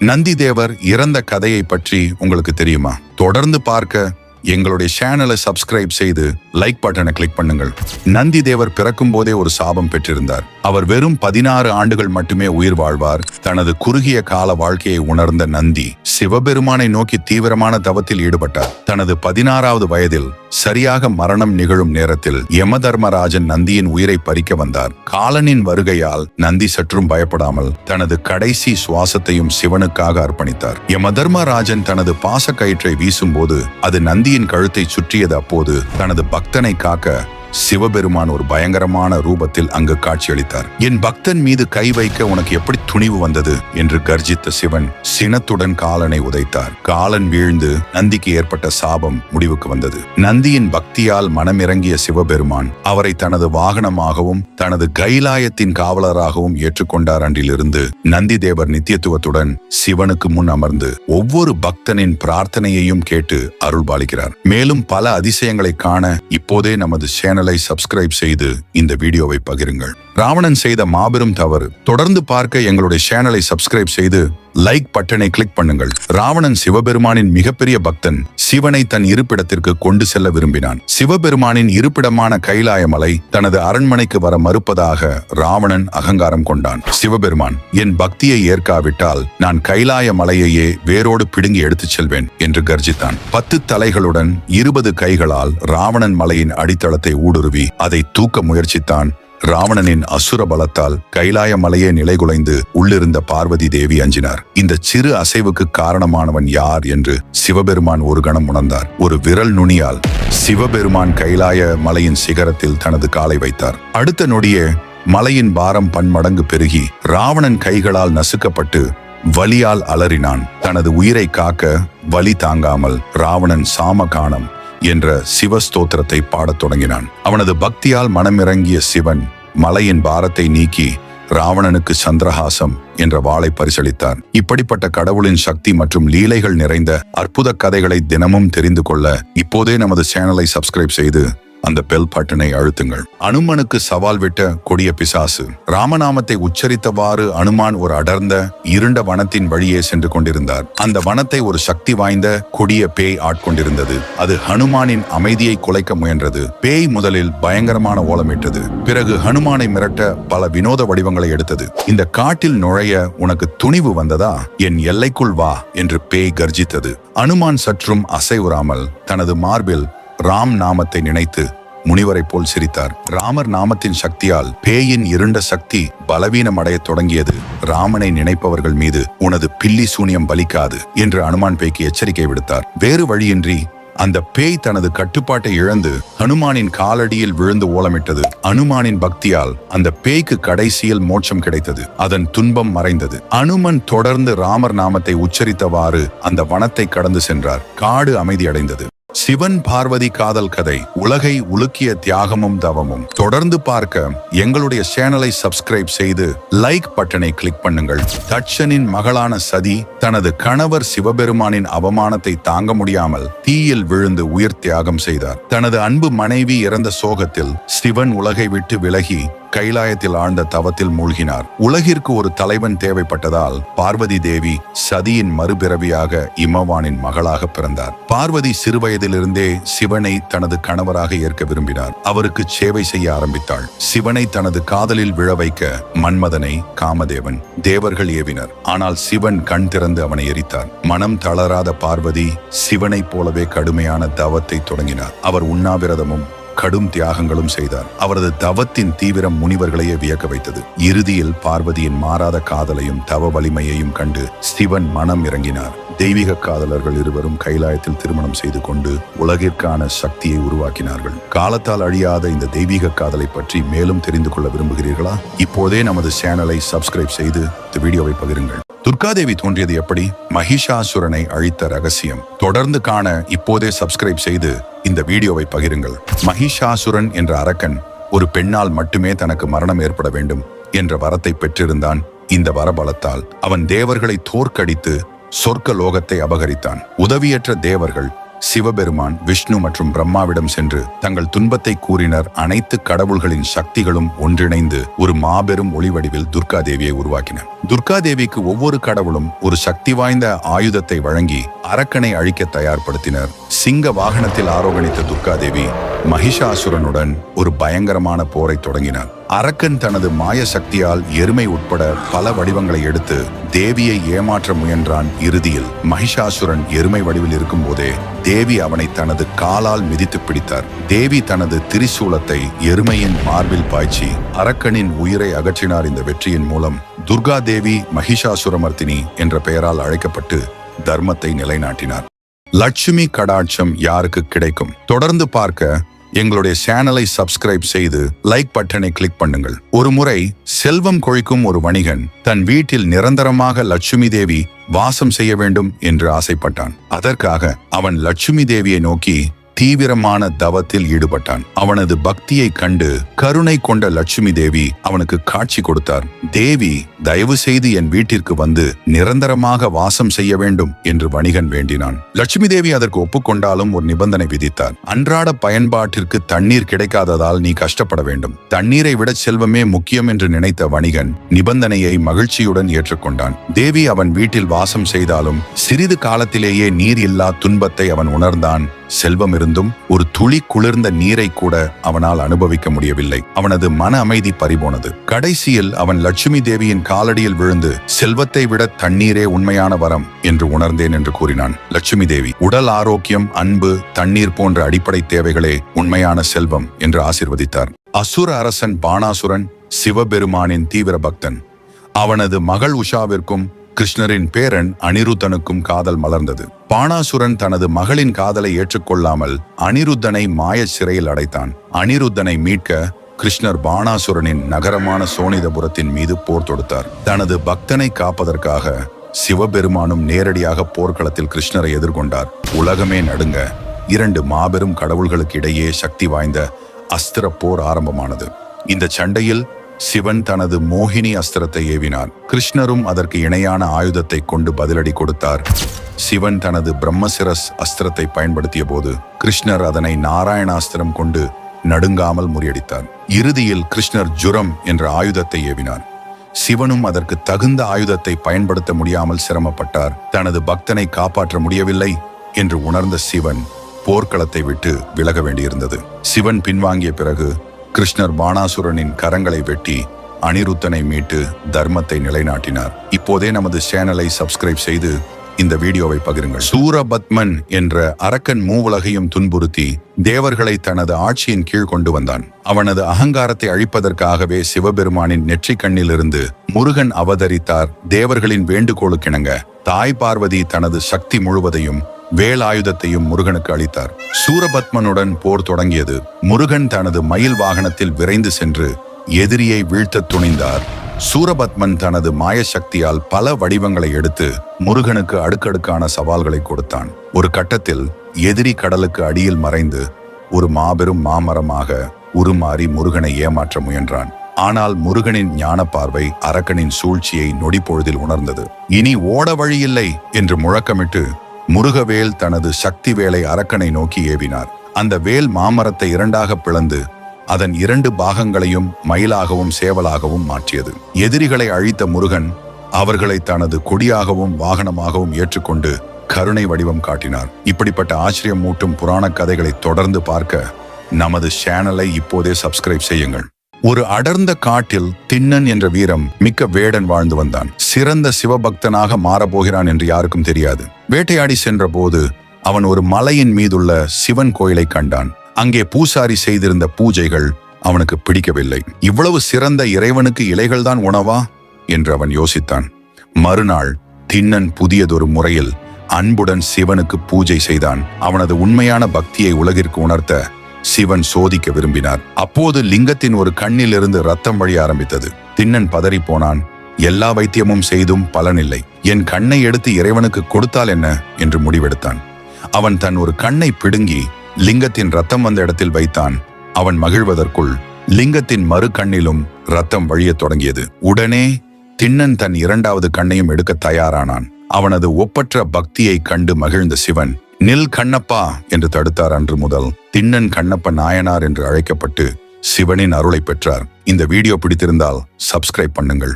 நந்தி தேவர் இறந்த கதையை பற்றி உங்களுக்கு தெரியுமா? தொடர்ந்து பார்க்க எங்களுடைய சேனலை சப்ஸ்கிரைப் செய்து லைக் பட்டனை கிளிக் பண்ணுங்கள். நந்தி தேவர் பிறக்கும் போதே ஒரு சாபம் பெற்றிருந்தார். அவர் வெறும் பதினாறு ஆண்டுகள் மட்டுமே உயிர் வாழ்வார். தனது குறுகிய கால வாழ்க்கையை உணர்ந்த நந்தி சிவபெருமானை நோக்கி தீவிரமான தவத்தில் ஈடுபட்டார். தனது பதினாறாவது வயதில் சரியாக மரணம் நிகழும் நேரத்தில் யமதர்மராஜன் நந்தியின் உயிரை பறிக்க வந்தார். காலனின் வருகையால் நந்தி சற்றும் பயப்படாமல் தனது கடைசி சுவாசத்தையும் சிவனுக்காக அர்ப்பணித்தார். யமதர்மராஜன் தனது பாசக்கயிற்றை வீசும்போது அது நந்தியின் கழுத்தை சுற்றியது அப்போது தனது பக்தனை காக்க சிவபெருமான் ஒரு பயங்கரமான ரூபத்தில் அங்கு காட்சியளித்தார். என் பக்தன் மீது கை வைக்க உனக்கு எப்படி துணிவு வந்தது? என்று கர்ஜித்த சிவன் சினத்துடன் காலனை உதைத்தார். காலன் வீழ்ந்து நந்திக்கு ஏற்பட்ட சாபம் முடிவுக்கு வந்தது. நந்தியின் பக்தியால் மனமிறங்கிய சிவபெருமான் அவரை தனது வாகனமாகவும் தனது கைலாயத்தின் காவலராகவும் ஏற்றுக்கொண்டார் அன்றிலிருந்து நந்தி தேவர் நித்தியத்துவத்துடன் சிவனுக்கு முன் அமர்ந்து ஒவ்வொரு பக்தனின் பிரார்த்தனையையும் கேட்டு அருள்பாலிக்கிறார். மேலும் பல அதிசயங்களை காண இப்போதே நமது சேனலை சப்ஸ்கிரைப் செய்து இந்த வீடியோவை பகிருங்கள். ராவணன் செய்த மாபெரும் தவறு. தொடர்ந்து பார்க்க எங்களுடைய சேனலை சப்ஸ்கிரைப் செய்து லைக் பட்டனை கிளிக் பண்ணுங்கள். ராவணன் சிவபெருமானின் மிகப்பெரிய பக்தன் சிவனை தன் இருப்பிடத்திற்கு கொண்டு செல்ல விரும்பினான். சிவபெருமானின் இருப்பிடமான கைலாய மலை தனது அரண்மனைக்கு வர மறுப்பதாக ராவணன் அகங்காரம் கொண்டான். சிவபெருமான் என் பக்தியை ஏற்காவிட்டால் நான் கைலாய மலையையே வேரோடு பிடுங்கி எடுத்துச் செல்வேன் என்று கர்ஜித்தான். பத்து தலைகளுடன் இருபது கைகளால் ராவணன் மலையின் அடித்தளத்தை ஊடுருவி அதை தூக்க முயற்சித்தான் ராவணனின் அசுர பலத்தால் கைலாய மலையே நிலைகுலைந்து உள்ளிருந்த பார்வதி தேவி அஞ்சினார். இந்த சிறு அசைவுக்கு காரணமானவன் யார் என்று சிவபெருமான் ஒரு கணம் உணர்ந்தார். ஒரு விரல் நுனியால் சிவபெருமான் கைலாய மலையின் சிகரத்தில் தனது காலை வைத்தார். அடுத்த நொடியே மலையின் பாரம் பன்மடங்கு பெருகி ராவணன் கைகளால் நசுக்கப்பட்டு வலியால் அலறினான். தனது உயிரை காக்க வலி தாங்காமல் ராவணன் சாமகானம் என்ற சிவஸ்தோத்திரத்தை பாடத் தொடங்கினான். அவனது பக்தியால் மனமிறங்கிய சிவன் மலையின் பாரத்தை நீக்கி ராவணனுக்கு சந்திரஹாசம் என்ற வாளை பரிசளித்தார். இப்படிப்பட்ட கடவுளின் சக்தி மற்றும் லீலைகள் நிறைந்த அற்புத கதைகளை தினமும் தெரிந்து கொள்ள இப்போதே நமது சேனலை சப்ஸ்கிரைப் செய்து அந்த பெல் பட்டனை அழுத்துங்கள். அனுமனுக்கு சவால் விட்ட கொடிய பிசாசு ராமநாமத்தை உச்சரித்தவாறு அனுமான் ஒரு அடர்ந்த இருண்ட வனத்தின் வழியே சென்று கொண்டிருந்தார். அந்த வனத்தை ஒரு சக்தி வாய்ந்த கொடிய பேய் ஆட்கொண்டிருந்தது. அது ஹனுமானின் அமைதியை குலைக்க முயன்றது. பேய் முதலில் பயங்கரமான ஓலமிட்டது. பிறகு ஹனுமானை மிரட்ட பல வினோத வடிவங்களை எடுத்தது. இந்த காட்டில் நுழைய உனக்கு துணிவு வந்ததா? என் எல்லைக்குள் வா என்று பேய் கர்ஜித்தது. அனுமான் சற்றும் அசைவுறாமல் தனது மார்பில் ராம் நாமத்தை நினைத்து முனிவரைப் போல் சிரித்தார். ராமர் நாமத்தின் சக்தியால் பேயின் இருண்ட சக்தி பலவீனமடைய தொடங்கியது. ராமனை நினைப்பவர்கள் மீது உனது பில்லி சூனியம் பலிக்காது என்று அனுமான் பேய்க்கு எச்சரிக்கை விடுத்தார். வேறு வழியின்றி அந்த பேய் தனது கட்டுப்பாட்டை இழந்து ஹனுமானின் காலடியில் விழுந்து ஓலமிட்டது. அனுமானின் பக்தியால் அந்த பேய்க்கு கடைசியில் மோட்சம் கிடைத்தது. அதன் துன்பம் மறைந்தது. அனுமன் தொடர்ந்து ராமர் நாமத்தை உச்சரித்தவாறு அந்த வனத்தை கடந்து சென்றார். காடு அமைதியடைந்தது. சிவன் பார்வதி காதல் கதை உலகை உலுக்கிய தியாகமும் தவமும். தொடர்ந்து பார்க்க எங்களுடைய சேனலை சப்ஸ்கிரைப் செய்து லைக் பட்டனை கிளிக் பண்ணுங்கள். தட்சனின் மகளான சதி தனது கணவர் சிவபெருமானின் அவமானத்தை தாங்க முடியாமல் தீயில் விழுந்து உயிர் தியாகம் செய்தார். தனது அன்பு மனைவி இறந்த சோகத்தில் சிவன் உலகை விட்டு விலகி கைலாயத்தில் ஆழ்ந்த தவத்தில் மூழ்கினார். உலகிற்கு ஒரு தலைவன் தேவைப்பட்டதால் பார்வதி தேவி சதியின் மறுபிறவியாக இமவானின் மகளாக பிறந்தார். பார்வதி சிறுவயதிலிருந்தே சிவனை தனது கணவராக ஏற்க விரும்பினார். அவருக்கு சேவை செய்ய ஆரம்பித்தாள். சிவனை தனது காதலில் விழ வைக்க மன்மதனை காமதேவன் தேவர்கள் ஏவினர். ஆனால் சிவன் கண் திறந்து அவனை எரித்தார். மனம் தளராத பார்வதி சிவனைப் போலவே கடுமையான தவத்தை தொடங்கினார். அவர் உண்ணாவிரதமும் கடும் தியாகங்களும் செய்தார். அவரது தவத்தின் தீவிரம் முனிவர்களையே வியக்க வைத்தது. இறுதியில் பார்வதியின் மாறாத காதலையும் தவ வலிமையையும் கண்டு சிவன் மனம் இறங்கினார். தெய்வீக காதலர்கள் இருவரும் கைலாயத்தில் திருமணம் செய்து கொண்டு உலகிற்கான சக்தியை உருவாக்கினார்கள். காலத்தால் அழியாத இந்த தெய்வீக காதலை பற்றி மேலும் தெரிந்து கொள்ள விரும்புகிறீர்களா? இப்போதே நமது சேனலை சப்ஸ்கிரைப் செய்து இந்த வீடியோவை பகிருங்கள். துர்காதேவி தோன்றியது எப்படி? மகிஷாசுரனை அழித்த ரகசியம். தொடர்ந்து காண இப்போதே சப்ஸ்கிரைப் செய்து இந்த வீடியோவை பகிருங்கள். மகிஷாசுரன் என்ற அரக்கன் ஒரு பெண்ணால் மட்டுமே தனக்கு மரணம் ஏற்பட வேண்டும் என்ற வரத்தை பெற்றிருந்தான் இந்த வரபலத்தால். அவன் தேவர்களை தோற்கடித்து சொர்க்க லோகத்தை அபகரித்தான். உதவியற்ற தேவர்கள் சிவபெருமான் விஷ்ணு மற்றும் பிரம்மாவிடம் சென்று தங்கள் துன்பத்தை கூறினர். அனைத்து கடவுள்களின் சக்திகளும் ஒன்றிணைந்து ஒரு மாபெரும் ஒளிவடிவில் துர்கா தேவியை உருவாக்கின. துர்கா தேவிக்கு ஒவ்வொரு கடவுளும் ஒரு சக்தி வாய்ந்த ஆயுதத்தை வழங்கி அரக்கனை அழிக்க தயார்படுத்தினர். சிங்க வாகனத்தில் ஆரோகணித்த துர்கா தேவி மகிஷாசுரனுடன் ஒரு பயங்கரமான போரை தொடங்கினார் அரக்கன் தனது மாய சக்தியால் எருமை உட்பட பல வடிவங்களை எடுத்து தேவியை ஏமாற்ற முயன்றான் இறுதியில். மகிஷாசுரன் எருமை வடிவில் இருக்கும்போதே தேவி அவனை தனது காலால் மிதித்து பிடித்தார். தேவி தனது திரிசூலத்தை எருமையின் மார்பில் பாய்ச்சி அரக்கனின் உயிரை அகற்றினார். இந்த வெற்றியின் மூலம் துர்கா தேவி மகிஷாசுரமர்த்தினி என்ற பெயரால் அழைக்கப்பட்டு தர்மத்தை நிலைநாட்டினார். லட்சுமி கடாட்சம் யாருக்கு கிடைக்கும்? தொடர்ந்து பார்க்க எங்களுடைய சேனலை சப்ஸ்கிரைப் செய்து லைக் பட்டனை கிளிக் பண்ணுங்கள். ஒரு முறை செல்வம் கொழிக்கும் ஒரு வணிகன் தன் வீட்டில் நிரந்தரமாக லட்சுமி தேவி வாசம் செய்ய வேண்டும் என்று ஆசைப்பட்டான். அதற்காக அவன் லட்சுமி தேவியை நோக்கி தீவிரமான தவத்தில் ஈடுபட்டான். அவனது பக்தியை கண்டு கருணை கொண்ட லட்சுமி தேவி அவனுக்கு காட்சி கொடுத்தார். தேவி தயவு செய்து என் வீட்டிற்கு வந்து நிரந்தரமாக வாசம் செய்ய வேண்டும் என்று வணிகன் வேண்டினான். லட்சுமி தேவி அதற்கு ஒப்புக்கொண்டாலும் ஒரு நிபந்தனை விதித்தார். அன்றாட பயன்பாட்டிற்கு தண்ணீர் கிடைக்காததால் நீ கஷ்டப்பட வேண்டும். தண்ணீரை விட செல்வமே முக்கியம் என்று நினைத்த வணிகன் நிபந்தனையை மகிழ்ச்சியுடன் ஏற்றுக்கொண்டான். தேவி அவன் வீட்டில் வாசம் செய்தாலும் சிறிது காலத்திலேயே நீர் இல்லா துன்பத்தை அவன் உணர்ந்தான். செல்வம் இருந்தும் ஒரு துளி குளிர்ந்த நீரை கூட அவனால் அனுபவிக்க முடியவில்லை. அவனது மன அமைதி பறிபோனது. கடைசியில் அவன் லட்சுமி தேவியின் காலடியில் விழுந்து செல்வத்தை விட தண்ணீரே உண்மையான வரம் என்று உணர்ந்தேன் என்று கூறினான் லட்சுமி தேவி. உடல் ஆரோக்கியம் அன்பு தண்ணீர் போன்ற அடிப்படை தேவைகளே உண்மையான செல்வம் என்று ஆசிர்வதித்தார். அசுர அரசன் பாணாசுரன் சிவபெருமானின் தீவிர பக்தன். அவனது மகள் உஷாவிற்கும் கிருஷ்ணரின் பேரன் அனிருத்தனுக்கும் காதல் மலர்ந்தது. பாணாசுரன் தனது மகளின் காதலை ஏற்றுக்கொள்ளாமல் அனிருத்தனை மாய சிறையில் அடைத்தான். அனிருத்தனை மீட்க கிருஷ்ணர் பாணாசுரனின் நகரமான சோனிதபுரத்தின் மீது போர் தொடுத்தார். தனது பக்தனை காப்பதற்காக சிவபெருமானும் நேரடியாக போர்க்களத்தில் கிருஷ்ணரை எதிர்கொண்டார். உலகமே நடுங்க இரண்டு மாபெரும் கடவுள்களுக்கு இடையே சக்தி வாய்ந்த அஸ்திர போர் ஆரம்பமானது. இந்த சண்டையில் சிவன் தனது மோகினி அஸ்திரத்தை ஏவினார் கிருஷ்ணரும் அதற்கு இணையான ஆயுதத்தை கொண்டு பதிலடி கொடுத்தார். சிவன் தனது பிரம்மசிரஸ் அஸ்திரத்தை பயன்படுத்திய போது கிருஷ்ணர் அதனை நாராயணாஸ்திரம் கொண்டு நடுங்காமல் முறியடித்தார் இறுதியில் கிருஷ்ணர் ஜுரம் என்ற ஆயுதத்தை ஏவினார். சிவனும் அதற்கு தகுந்த ஆயுதத்தை பயன்படுத்த முடியாமல் சிரமப்பட்டார். தனது பக்தனை காப்பாற்ற முடியவில்லை என்று உணர்ந்த சிவன் போர்க்களத்தை விட்டு விலக வேண்டியிருந்தது. சிவன் பின்வாங்கிய பிறகு கிருஷ்ணர் பாணாசுரனின் கரங்களை வெட்டி அனிருத்தனை மீட்டு தர்மத்தை நிலைநாட்டினார். இப்போதே நமது சேனலை சப்ஸ்கிரைப் செய்து இந்த வீடியோவை பகிருங்கள். சூரபத்மன் என்ற அரக்கன் மூவுலகையும் துன்புறுத்தி தேவர்களை தனது ஆட்சியின் கீழ் கொண்டு வந்தான். அவனது அகங்காரத்தை அழிப்பதற்காகவே சிவபெருமானின் நெற்றிக் கண்ணிலிருந்து முருகன் அவதரித்தார். தேவர்களின் வேண்டுகோளுக்கிணங்க தாய் பார்வதி தனது சக்தி முழுவதையும் வேலாயுதத்தையும் முருகனுக்கு அளித்தார். சூரபத்மனுடன் போர் தொடங்கியது முருகன் தனது மயில் வாகனத்தில் விரைந்து சென்று எதிரியை வீழ்த்த துணிந்தார். சூரபத்மன் தனது மாய சக்தியால் பல வடிவங்களை எடுத்து முருகனுக்கு அடுக்கடுக்கான சவால்களை கொடுத்தான். ஒரு கட்டத்தில் எதிரி கடலுக்கு அடியில் மறைந்து ஒரு மாபெரும் மாமரமாக உருமாறி முருகனை ஏமாற்ற முயன்றான். ஆனால் முருகனின் ஞான பார்வை அரக்கனின் சூழ்ச்சியை நொடி பொழுதில் உணர்ந்தது. இனி ஓட வழியில்லை என்று முழக்கமிட்டு முருகவேல் தனது சக்தி வேலை அரக்கனை நோக்கி ஏவினார். அந்த வேல் மாமரத்தை இரண்டாக பிளந்து அதன் இரண்டு பாகங்களையும் மயிலாகவும் சேவலாகவும் மாற்றியது. எதிரிகளை அழித்த முருகன் அவர்களை தனது கொடியாகவும் வாகனமாகவும் ஏற்றுக்கொண்டு கருணை வடிவம் காட்டினார். இப்படிப்பட்ட ஆச்சரியம் மூட்டும் புராண கதைகளை தொடர்ந்து பார்க்க நமது சேனலை இப்போதே சப்ஸ்கிரைப் செய்யுங்கள். ஒரு அடர்ந்த காட்டில் தின்னன் என்ற வீரம் மிக்க வேடன் வாழ்ந்து வந்தான். சிறந்த சிவபக்தனாக மாறப்போகிறான் என்று யாருக்கும் தெரியாது. வேட்டையாடி சென்றபோது அவன் ஒரு மலையின் மீதுள்ள சிவன் கோயிலை கண்டான். அங்கே பூசாரி செய்திருந்த பூஜைகள் அவனுக்கு பிடிக்கவில்லை. இவ்வளவு சிறந்த இறைவனுக்கு இலைகள்தான் உணவா? என்று அவன் யோசித்தான். மறுநாள் தின்னன் புதியதொரு முறையில் அன்புடன் சிவனுக்கு பூஜை செய்தான். அவனது உண்மையான பக்தியை உலகிற்கு உணர்த்த சிவன் சோதிக்க விரும்பினார். அப்போது லிங்கத்தின் ஒரு கண்ணில் இருந்து ரத்தம் வழி ஆரம்பித்தது. திண்ணன் பதறி போனான். எல்லா வைத்தியமும் செய்தும் பலனில்லை. என் கண்ணை எடுத்து இறைவனுக்கு கொடுத்தால் என்ன? என்று முடிவெடுத்தான். அவன் தன் ஒரு கண்ணை பிடுங்கி லிங்கத்தின் ரத்தம் வந்த இடத்தில் வைத்தான். அவன் மகிழ்வதற்குள் லிங்கத்தின் மறு கண்ணிலும் ரத்தம் வழியத் தொடங்கியது. உடனே திண்ணன் தன் இரண்டாவது கண்ணையும் எடுக்க தயாரானான். அவனது ஒப்பற்ற பக்தியைக் கண்டு மகிழ்ந்த சிவன் நில் கண்ணப்பா என்று தடுத்தார் அன்று முதல். திண்ணன் கண்ணப்ப நாயனார் என்று அழைக்கப்பட்டு சிவனின் அருளை பெற்றார். இந்த வீடியோ பிடித்திருந்தால் சப்ஸ்கிரைப் பண்ணுங்கள்.